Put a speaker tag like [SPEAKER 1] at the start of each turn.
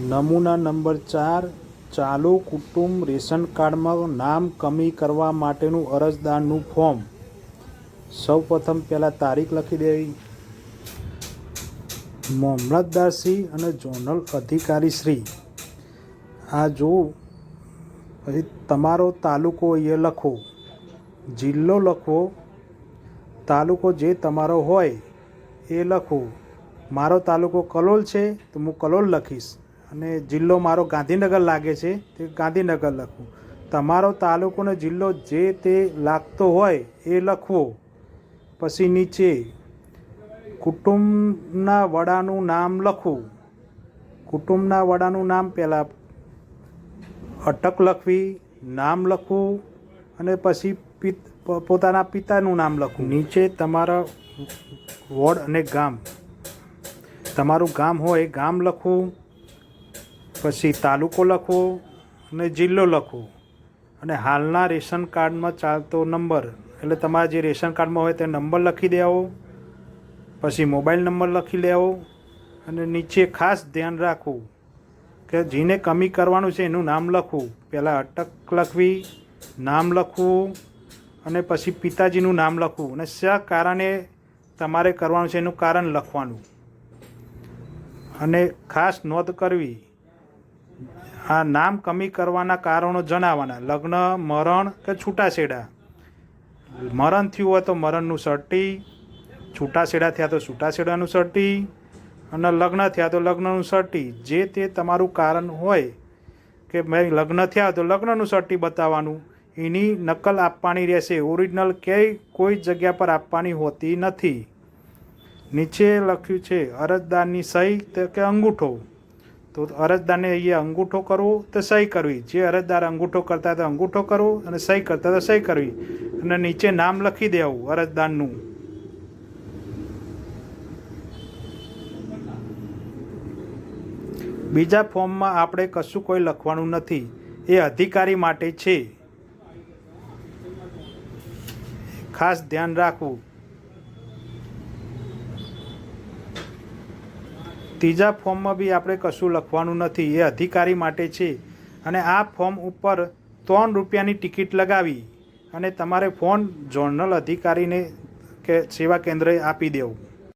[SPEAKER 1] નમૂના નંબર ચાર, ચાલુ કુટુંબ રેશન કાર્ડમાં નામ કમી કરવા માટેનું અરજદારનું ફોર્મ. સૌપ્રથમ પહેલાં તારીખ લખી દેવી. મામલતદારશ્રી અને ઝોનલ અધિકારીશ્રી આ જો પછી તમારો તાલુકો એ લખો. જિલ્લો લખો. તાલુકો જે તમારો હોય એ લખો. મારો તાલુકો કલોલ છે તો હું કલોલ લખીશ. અને જિલ્લો મારો ગાંધીનગર લાગે છે તે ગાંધીનગર લખવું તમારો તાલુકોનો જિલ્લો જે તે લાગતો હોય એ લખવો. પછી નીચે, કુટુંબના વડાનું નામ લખવું. કુટુંબના વડાનું નામ પહેલાં અટક લખવી, નામ લખવું અને પછી પિત, પોતાના પિતાનું નામ લખવું. નીચે તમારા વોર્ડ અને ગામ. તમારું ગામ હોય ગામ લખવું. પછી તાલુકો લખવો અને જિલ્લો લખવો અને હાલના રેશન કાર્ડમાં ચાલતો નંબર, એટલે તમારા જે રેશન કાર્ડમાં હોય તે નંબર લખી દેવો, પછી મોબાઈલ નંબર લખી લેવો, અને નીચે ખાસ ધ્યાન રાખવું કે જેને કમી કરવાનું છે એનું નામ લખવું પહેલાં અટક લખવી, નામ લખવું, અને પછી પિતાજીનું નામ લખવું. અને શા કારણે તમારે કરવાનું છે એનું કારણ લખવાનું. અને ખાસ નોંધ કરવી આ નામ કમી કરવાના કારણો જણાવવાના. લગ્ન, મરણ કે છૂટાછેડા? મરણ થયું હોય તો મરણનું સર્ટી, છૂટાછેડા થયા તો છૂટાછેડાનું સર્ટી અને લગ્ન થયા તો લગ્નનું સર્ટી. જે તે તમારું કારણ હોય કે મેં લગ્ન થયા તો લગ્નનું સર્ટી બતાવવાનું, એની નકલ આપવાની રહેશે. ઓરિજિનલ ક્યાંય કોઈ જગ્યા પર આપવાની હોતી નથી. નીચે લખ્યું છે, અરજદારની સહી કે અંગૂઠો? તો અરજદારને અહીંયા અંગૂઠો કરવો તો સહી કરવી. જે અરજદાર અંગૂઠો કરતા તો અંગૂઠો કરવો અને સહી કરતા તો સહી કરવી. અને નીચે નામ લખી દેવું અરજદારનું. બીજા ફોર્મમાં આપણે કશું કોઈ લખવાનું નથી. એ અધિકારી માટે છે. ખાસ ધ્યાન રાખવું. ત્રીજા ફોર્મમાં બી આપણે કશું લખવાનું નથી, એ અધિકારી માટે છે. અને આ ફોર્મ ઉપર ત્રણ રૂપિયાની ટિકિટ લગાવી અને તમારે ફોન ઝોનલ અધિકારીને કે સેવા કેન્દ્રએ આપી દેવું.